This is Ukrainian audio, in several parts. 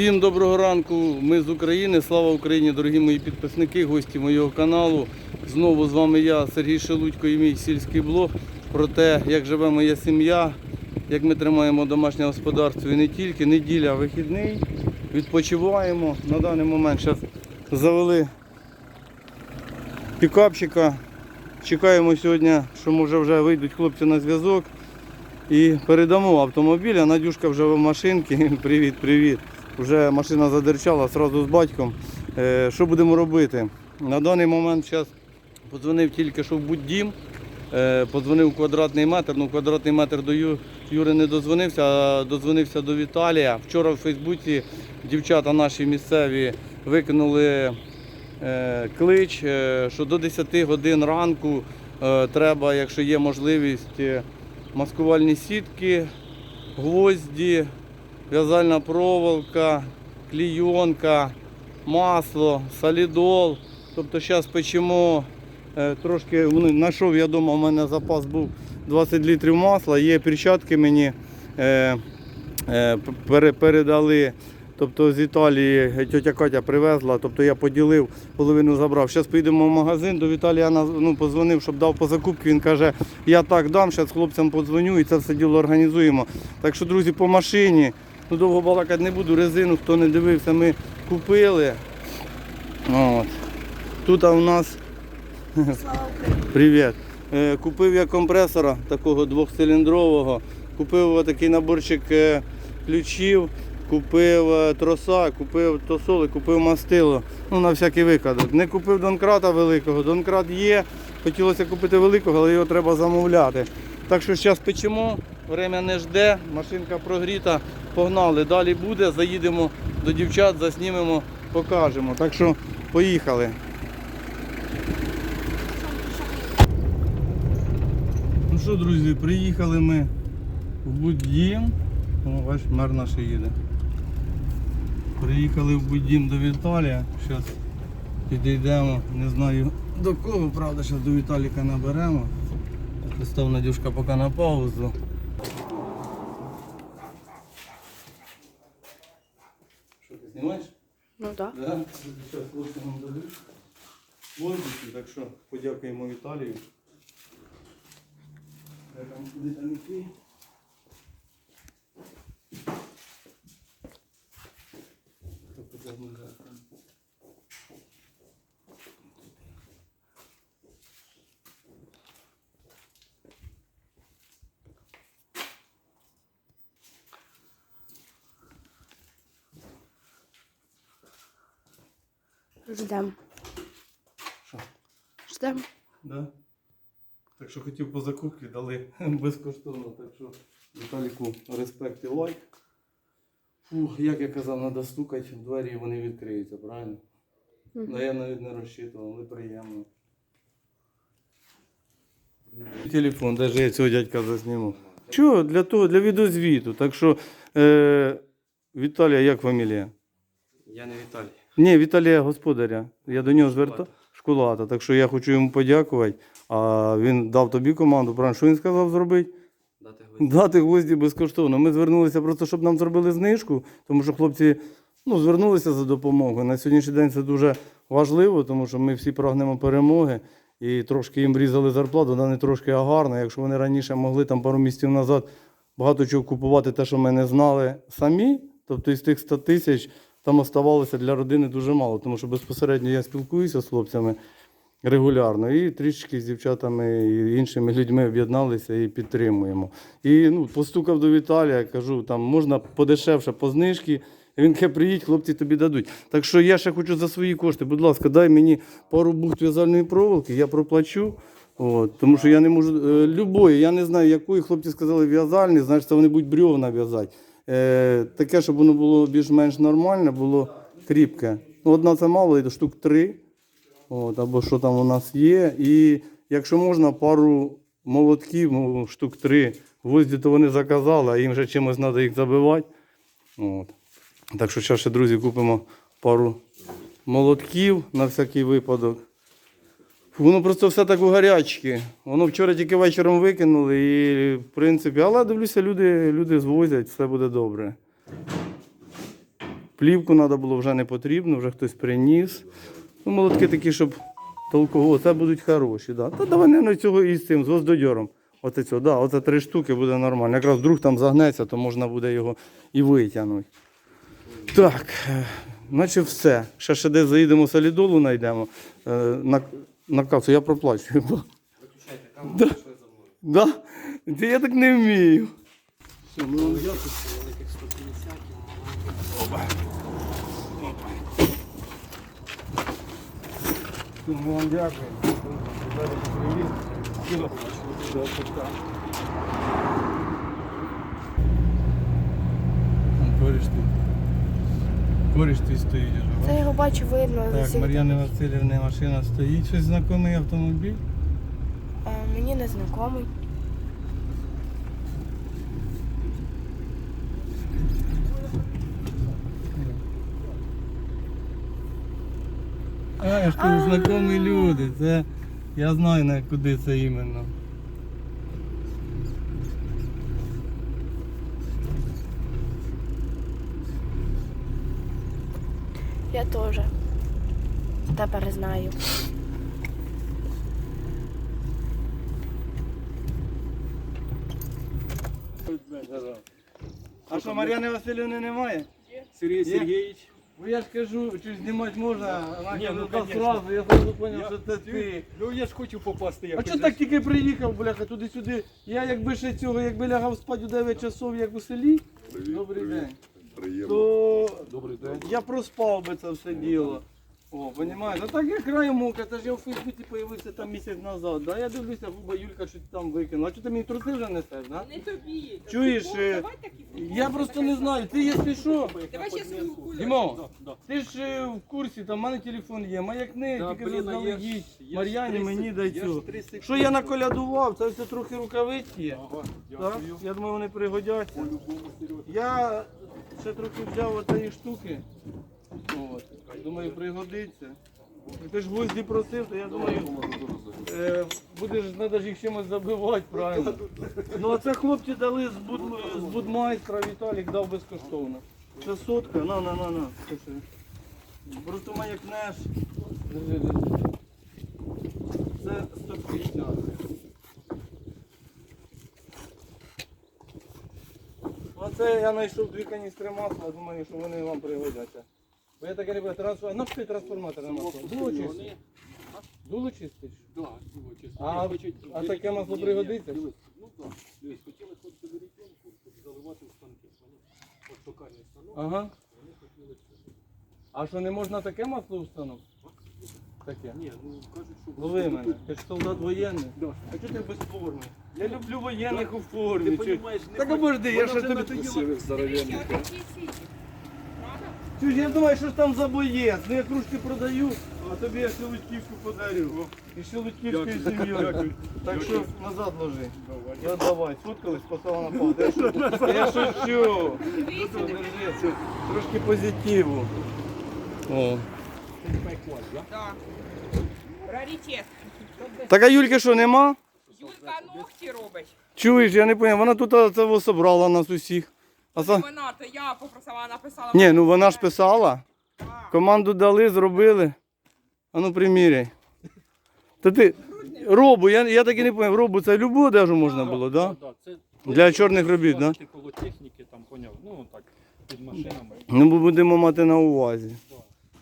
Всім доброго ранку. Ми з України. Слава Україні, дорогі мої підписники, гості моєго каналу. Знову з вами я, Сергій Шелудько і мій сільський блог про те, як живе моя сім'я, як ми тримаємо домашнє господарство і не тільки. Неділя, вихідний. Відпочиваємо. На даний момент зараз завели пікапчика. Чекаємо сьогодні, що може вже вийдуть хлопці на зв'язок. І передамо автомобіль, а Надюшка вже в машинці. Привіт, привіт. Вже машина задерчала одразу з батьком. Е, Що будемо робити? На даний момент зараз подзвонив тільки що в буддім. Е, Подзвонив квадратний метр. Ну, квадратний метр до Юри не дозвонився, а дозвонився до Віталія. Вчора в Фейсбуці дівчата наші місцеві викинули е, клич, що до 10 годин ранку треба, якщо є можливість, маскувальні сітки, гвозді, в'язальна проволока, клійонка, масло, солідол. Тобто зараз печемо е, трошки, знайшов я вдома, у мене запас був 20 літрів масла, є перчатки мені е, е, передали. Тобто з Італії тетя Катя привезла, тобто я поділив, половину забрав. Зараз поїдемо в магазин, до Віталія ну, позвонив, щоб дав по закупці. Він каже, я так дам, зараз хлопцям подзвоню і це все діло організуємо. Так що, друзі, по машині, ну довго балакати не буду, резину, хто не дивився, ми купили. От. Тут у нас Привіт. Е, Купив я компресора такого двохциліндрового, купив такий наборчик е, ключів, купив е, троса, купив тосоли, купив мастило. Ну, на всякий випадок. Не купив донкрата великого. Донкрат є. Хотілося купити великого, але його треба замовляти. Так що зараз печемо, время не жде, машинка прогріта, погнали. Далі буде, заїдемо до дівчат, заснімемо, покажемо. Так що поїхали. Ну що, друзі, приїхали ми в Буддім. Бач, мер наш їде. Приїхали в Буддім до Віталія. Зараз підійдемо, не знаю до кого, правда, зараз до Віталіка наберемо. Став Надюшка поки на паузу. Що ти знімаєш? Ну так. Да, зараз хлопці нам дадуть воздухи, так що подякуємо Віталію. Там, куди там йти? Хто потягнув за Ждем. Що? Ждем. Да? Так що хотів по закупці, дали безкоштовно. Так що Віталіку респект і лайк. Фух, як я казав, треба стукати в двері і вони відкриються, правильно? Ну, я навіть не розчитував, але приємно. Телефон, навіть я цього дядька засніму. Що, для того, для відеозвіту. Так що, е, Віталія, як фамілія? Я не Віталій. Ні, Віталія господаря. Я до нього звертав. Шкулата. Так що я хочу йому подякувати. А він дав тобі команду. Правильно, що він сказав зробити? Дати гвозді. Дати гвозді безкоштовно. Ми звернулися просто, щоб нам зробили знижку, тому що хлопці ну, звернулися за допомогою. На сьогоднішній день це дуже важливо, тому що ми всі прагнемо перемоги. І трошки їм різали зарплату, вона не трошки а гарна. Якщо вони раніше могли там пару місяців назад багато чого купувати, те, що ми не знали самі, тобто із тих 100 тисяч там оставалося для родини дуже мало, тому що безпосередньо я спілкуюся з хлопцями регулярно і трішки з дівчатами і іншими людьми об'єдналися і підтримуємо. І ну, постукав до Віталія, кажу, там можна подешевше по знижки. Він каже, приїдь, хлопці тобі дадуть. Так що я ще хочу за свої кошти. Будь ласка, дай мені пару бухт в'язальної проволоки, я проплачу. От, тому що я не можу е, любої, я не знаю, якої хлопці сказали в'язальні, значить це вони будуть брьовна в'язати. Е, таке, щоб воно було більш-менш нормальне, було кріпке. Ну, одна це мало, і штук три. От, або що там у нас є. І якщо можна, пару молотків, ну, штук три. Гвозді то вони заказали, а їм вже чимось треба їх забивати. От. Так що зараз ще, друзі, купимо пару молотків на всякий випадок. Воно просто все так у гарячки. Воно вчора тільки вечором викинули і, в принципі, але дивлюся, люди, люди звозять, все буде добре. Плівку треба було вже не потрібно, вже хтось приніс. Ну, молотки такі, щоб толково, це будуть хороші. Да. Та давай не цього і з цим, з гвоздодьором. Оце цього, да, оце три штуки буде нормально. Якраз вдруг там загнеться, то можна буде його і витягнути. Так, е, наче все. Ще ще десь заїдемо солідолу, знайдемо. На, касу я проплачу. Виключайте камеру, пішли за мною. Да? Та я так не вмію. Все, ну, я тут. Великих 150 Ми вам дякуємо. Привіт. Все, пока. Коріш тут. Стоїть уже. Це його бачу видно. з Так, Мар'яни Васильівни машина стоїть. Щось знайомий автомобіль. Е, Мені не знайомий. А, я ж кажу, знайомі люди. Це я знаю на куди це іменно. Я теж. Тепер знаю. А що, Мар'яни Васильівни немає? Сергей Є? Сергеевич. Ну я ж кажу, чи знімати можна, вона Ні, каже, ну, «Та конечно. зразу, я зразу зрозумів, що це ти. Ну я ж хочу попасти. А якось. чого так тільки приїхав, бляха, туди-сюди? Я якби ще цього, якби лягав спати у 9 часов, як у селі, добрий день, то Добрий день. я проспав би це все діло. О, понімаєш? А так як краю мука, це ж я в Фейсбуці появився там місяць назад. Да? Я дивлюся, губа Юлька щось там викинула. А чого ти мені труси вже несеш, да? Не тобі. Чуєш, Футбол, е, давай такі футбол. Я просто не знаю, ти якщо що, Давай ще свою кулю. Дімо, Да, ти ж е, в курсі, там в мене телефон є, маякни, Да, тільки блін, а я заздалегідь. я ж Мар'яні три мені сек- дай я ж три секунди. Що я наколядував, це все трохи рукавиці є. Ага, Так? дякую. Я думаю, вони пригодяться. По-любому, Серега. Я ще трохи взяв оцієї штуки. От. Думаю, пригодиться. Ти ж гвозді просив, то я думаю, е, будеш, треба ж їх чимось забивати, правильно. Ну а це хлопці дали з, буд, з будмайстра, Віталік дав безкоштовно. Це сотка, на, на, на, на. Просто маякнеш. Держи, держи. Це 150. Оце я знайшов дві каністри масла, думаю, що вони вам пригодяться. Бо я таке люблю трансформатор. На що трансформатор на масло? Дуло чистиш? Дуло чистиш? Да, було чисто. А- а таке масло пригодиться? Ну так. Дивись, хотіли хлопці вирітонку, щоб заливати в станки. От токарний станок, Ага. вони хотіли це. А що не можна таке масло встановити? Таке. Ні, ну кажуть, що... Лови мене. Ти ж солдат воєнний. Да. А чого ти без форми? Я люблю воєнних у формі. Ти Чого- понімаєш, не Так хоч- обожди, я Вона ще вже тобі. Дивіться, отакі ці. Я думаю, що ж там за боєць. Ну я кружки продаю, а тобі я шелудьківку подарю. І шелудьківською Дякую. сім'єю. Дякую. Так що назад ложи. Я давай, сфоткались, послала на пал. Я шучу. Держи, Трошки позитиву. О. Да. Раритет. Так а Юльки що нема? Юлька ногті робить. Чуєш, я не зрозумів, вона тут це собрала нас усіх. А за... Вона, то я попросила, написала. Ні, ну вона ж писала. Команду дали, зробили. А ну приміряй. Та ти робу, я, я так і не зрозумів, робу це любу одежу можна було, так? Да? Да, Для чорних робіт, да? Ну так, машинами. Ну бо будемо мати на увазі.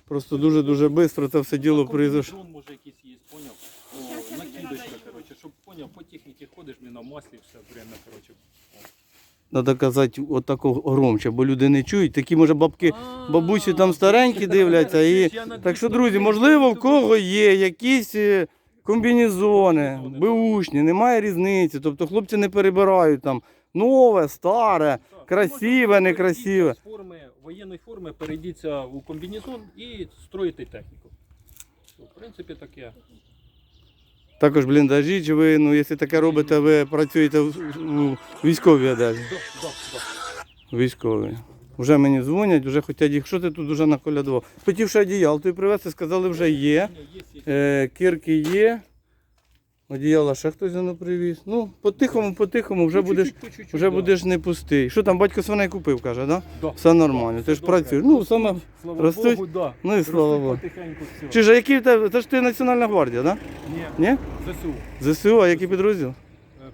Просто дуже-дуже швидко це все діло произошло. Дрон може якийсь є, поняв? О, накидочка, коротше, щоб поняв, по техніці ходиш, не на маслі все время, коротше. Треба казати отако громче, бо люди не чують. Такі, може, бабки, бабусі там старенькі дивляться. І... Так що, друзі, можливо, в кого є якісь е, комбінезони, беушні, немає різниці. Тобто хлопці не перебирають там нове, старе, красиве, некрасиве. З форми, воєнної форми перейдіться у комбінезон і строїти техніку. В принципі, таке. Також бліндажі, чи ви, ну, якщо таке робите, ви працюєте в, у військовій одежі. Військові. Вже мені дзвонять, вже хочуть їх, що ти тут вже наколядував. Хотів ще одіял, тобі привезти, сказали, вже є. Е, кирки є. Одіяла ще хтось воно привіз. Ну, по-тихому, по-тихому, вже Ну, будеш, чуть-чуть, по чуть-чуть, вже да. будеш не пустий. Що там, батько свиней купив, каже, да? Да. Все нормально, ти ж Добре. працюєш. Ну, саме. Слава ростуть? Богу, да. Ну і слава Богу. все. Чи ж, який в тебе, це ж ти Національна гвардія, да? Ні, Ні? ЗСУ. ЗСУ, а який підрозділ? Е,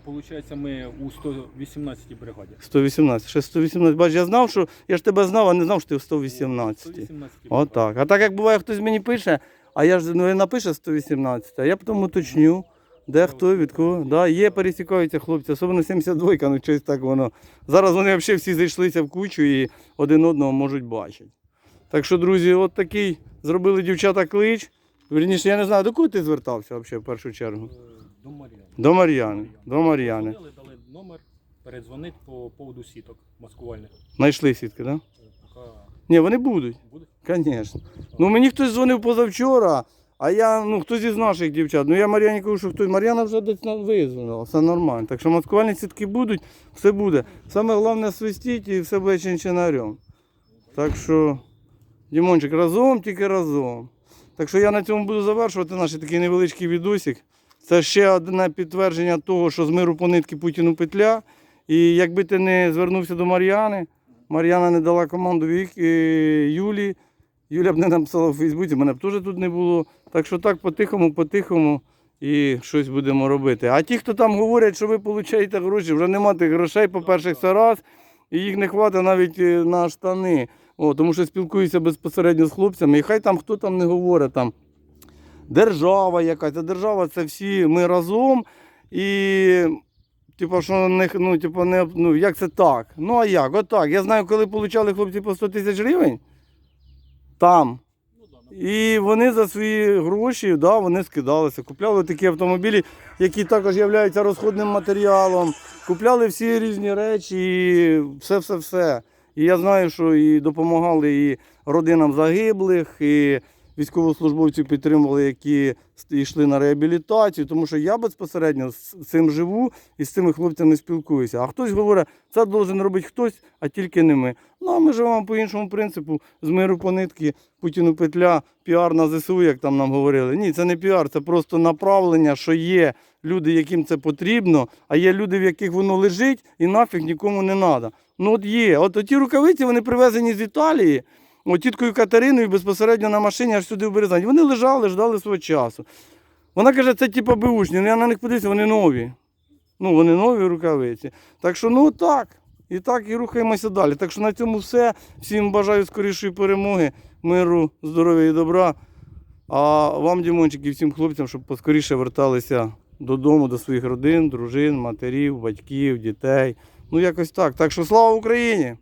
Получається, ми у 118 бригаді. 118. Ще 118. Бач, я знав, що я ж тебе знав, а не знав, що ти в 118. 118 Отак. А так як буває, хтось мені пише, а я ж ну, напише 118, а я потім уточню, де хто, від кого. Да, є, пересікаються хлопці, особливо 72, ну щось так воно. Зараз вони взагалі всі зайшлися в кучу і один одного можуть бачити. Так що, друзі, от такий зробили дівчата клич. Вірніше, я не знаю, до кого ти звертався взагалі в першу чергу? Е, До Мар'яни. До Мар'яни. До Мар'яни. Дали номер, передзвонить по поводу сіток маскувальних. Знайшли сітки, так? Да? Е, Поки Ні, вони будуть. буде. Звісно. Ну мені хтось дзвонив позавчора, а я, ну хтось із наших дівчат. Ну я Мар'яні кажу, що хтось. Мар'яна вже десь визвонила, все нормально. Так що маскувальні сітки будуть, все буде. Саме головне свистіть і все буде чинчинарем. Так що, Дімончик, разом, тільки разом. Так що я на цьому буду завершувати наш такий невеличкий відосик. Це ще одне підтвердження того, що з миру по нитки Путіну петля. І якби ти не звернувся до Мар'яни, Мар'яна не дала команду е, Юлі. Юля б не написала в Фейсбуці, мене б теж тут не було. Так що так потихому, потихому і щось будемо робити. А ті, хто там говорять, що ви отримуєте гроші, вже нема тих грошей, по-перше, це раз, і їх не хватить навіть е, на штани. О, тому що спілкуюся безпосередньо з хлопцями, і хай там хто там не говорить там. Держава якась, а держава це всі ми разом. І Типа, що не, ну, типа, не, ну, як це так? Ну а як? Отак. Я знаю, коли получали хлопці по 100 тисяч гривень там. Ну, І вони за свої гроші да, вони скидалися, купляли такі автомобілі, які також являються розходним матеріалом, купляли всі різні речі, і все-все-все. І я знаю, що і допомагали і родинам загиблих, і військовослужбовців підтримували, які йшли на реабілітацію, тому що я безпосередньо з цим живу і з цими хлопцями спілкуюся. А хтось говорить, це должен робити хтось, а тільки не ми. Ну а ми живемо по іншому принципу, з миру по нитки, Путіну петля, піар на ЗСУ, як там нам говорили. Ні, це не піар, це просто направлення, що є люди, яким це потрібно, а є люди, в яких воно лежить і нафіг нікому не треба. Ну от є. От ті рукавиці вони привезені з Італії. Тіткою Катериною безпосередньо на машині аж сюди в Березані. Вони лежали, ждали свого часу. Вона каже, це типа беушні. Ну, я на них подивився, вони нові. Ну, вони нові рукавиці. Так що, ну так. І так, і рухаємося далі. Так що на цьому все. Всім бажаю скорішої перемоги, миру, здоров'я і добра. А вам, Дімончик, і всім хлопцям, щоб поскоріше верталися додому, до своїх родин, дружин, матерів, батьків, дітей. Ну, якось так. Так що слава Україні!